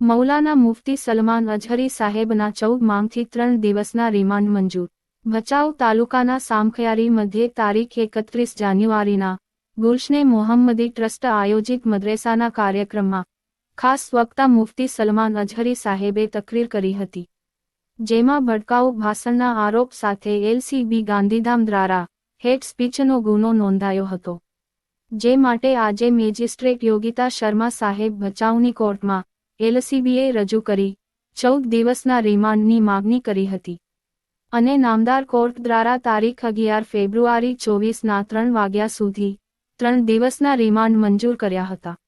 મૌલાના મુફતી Salman Azahari સાહેબના ચૌદ માંગથી ત્રણ દિવસના રિમાન્ડ મંજૂર. ભચાઉ તાલુકાના સામખિયારી મધ્યે તારીખ એકત્રીસ જાન્યુઆરીના ગુલ્શને મોહમ્મદી ટ્રસ્ટ આયોજિત મદ્રેસાના કાર્યક્રમમાં ખાસ વક્તા મુફતી સલમાન અઝહરી સાહેબે તકરીર કરી હતી. જેમાં ભડકાઉ ભાષણના આરોપ સાથે એલસીબી ગાંધીધામ દ્વારા હેટ સ્પીચનો ગુનો નોંધાયો હતો. જે માટે આજે મેજિસ્ટ્રેટ યોગિતા શર્મા સાહેબ ભચાઉની કોર્ટમાં એલસીબીએ રજૂ કરી, ચૌદ દિવસના રિમાન્ડની માગણી કરી હતી. અને નામદાર કોર્ટ દ્વારા તારીખ અગિયાર ફેબ્રુઆરી ચોવીસના ત્રણ વાગ્યા સુધી ત્રણ દિવસના રિમાન્ડ મંજૂર કર્યા હતા.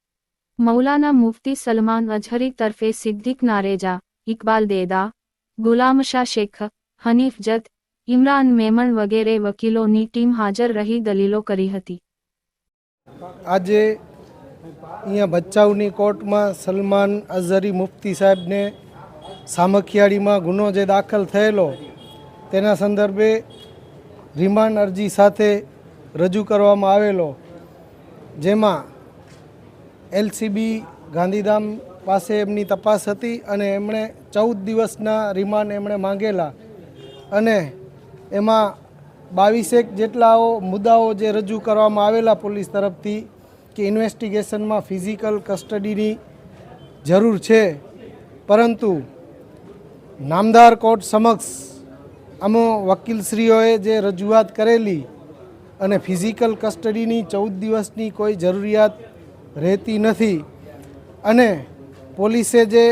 મૌલાના મુફતી સલમાન અઝહરી તરફે સિદ્દીક નારેજા, ઇકબાલ દેદા ગુલામ શાહ શેખ, હનીફ જત, ઇમરાન મેમણ વગેરે વકીલોની ટીમ હાજર રહી દલીલો કરી હતી. આજે અહીંયા ભચાઉની કોર્ટમાં સલમાન અઝહરી મુફ્તી સાહેબને સામખિયાળીમાં ગુનો જે દાખલ થયેલો, તેના સંદર્ભે રિમાન્ડ અરજી સાથે રજૂ કરવામાં આવેલો, જેમાં એલસીબી ગાંધીધામ પાસે એમની તપાસ હતી અને એમણે ચૌદ દિવસના રિમાન્ડ એમણે માંગેલા. અને એમાં બાવીસેક જેટલાઓ મુદ્દાઓ જે રજૂ કરવામાં આવેલા પોલીસ તરફથી કે ઇન્વેસ્ટિગેશનમાં ફિઝિકલ કસ્ટડીની જરૂર છે. પરંતુ નામદાર કોર્ટ સમક્ષ અમો વકીલશ્રીઓએ જે રજૂઆત કરેલી અને ફિઝિકલ કસ્ટડીની ચૌદ દિવસની કોઈ જરૂરિયાત રહેતી નથી. અને પોલીસે જે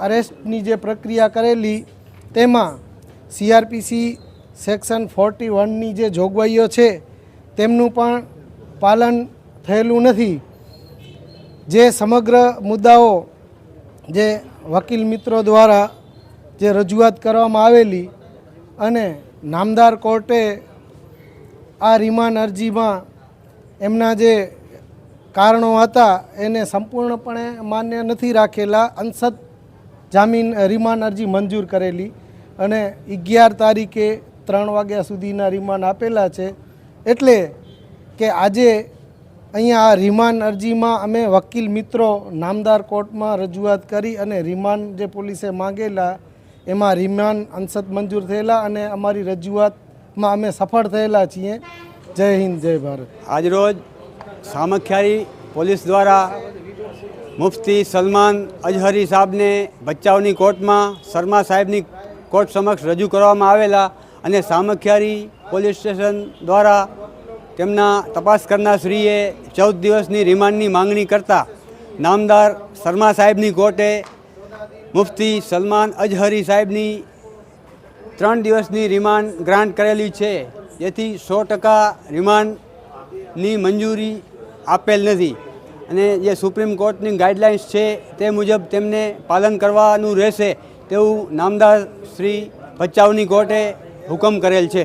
અરેસ્ટની જે પ્રક્રિયા કરેલી, તેમાં સીઆરપીસી સેક્શન ફોર્ટી વનની જે જોગવાઈઓ છે, તેમનું પણ પાલન થયેલું નથી. જે સમગ્ર મુદ્દાઓ જે વકીલ મિત્રો દ્વારા જે રજૂઆત કરવામાં આવેલી અને નામદાર કોર્ટે આ રિમાન્ડ અરજીમાં એમના જે કારણો હતા, એને સંપૂર્ણપણે માન્ય નથી રાખેલા અંશત જામીન રિમાન્ડ અરજી મંજૂર કરેલી અને અગિયાર તારીખે ત્રણ વાગ્યા સુધીના રિમાન્ડ આપેલા છે. એટલે કે આજે અહીંયા આ રિમાન્ડ અરજીમાં અમે વકીલ મિત્રો નામદાર કોર્ટમાં રજૂઆત કરી અને રિમાન્ડ જે પોલીસે માંગેલા, એમાં રિમાન્ડ અંશત મંજૂર થયેલા અને અમારી રજૂઆતમાં અમે સફળ થયેલા છીએ. જય હિન્દ, જય ભારત. આજરોજ સામખિયારી પોલીસ દ્વારા મુફતી સલમાન અજહરી સાહેબને ભચાઉની કોર્ટમાં, શર્મા સાહેબની કોર્ટ સમક્ષ રજૂ કરવામાં આવેલા અને સામખિયારી પોલીસ સ્ટેશન દ્વારા તેમના તપાસ શ્રીએ ચૌદ દિવસની રિમાન્ડની માંગણી કરતા નામદાર શર્મા સાહેબની કોર્ટે મુફતી સલમાન અજહરી સાહેબની ત્રણ દિવસની રિમાન્ડ ગ્રાન્ટ કરેલી છે. જેથી સો ટકા રિમાન્ડની મંજૂરી આપેલ નથી. અને જે સુપ્રીમ કોર્ટની ગાઈડલાઇન્સ છે તે મુજબ તેમને પાલન કરવાનું રહેશે તેવું નામદાર શ્રી ભચાઉની કોર્ટે હુકમ કરેલ છે.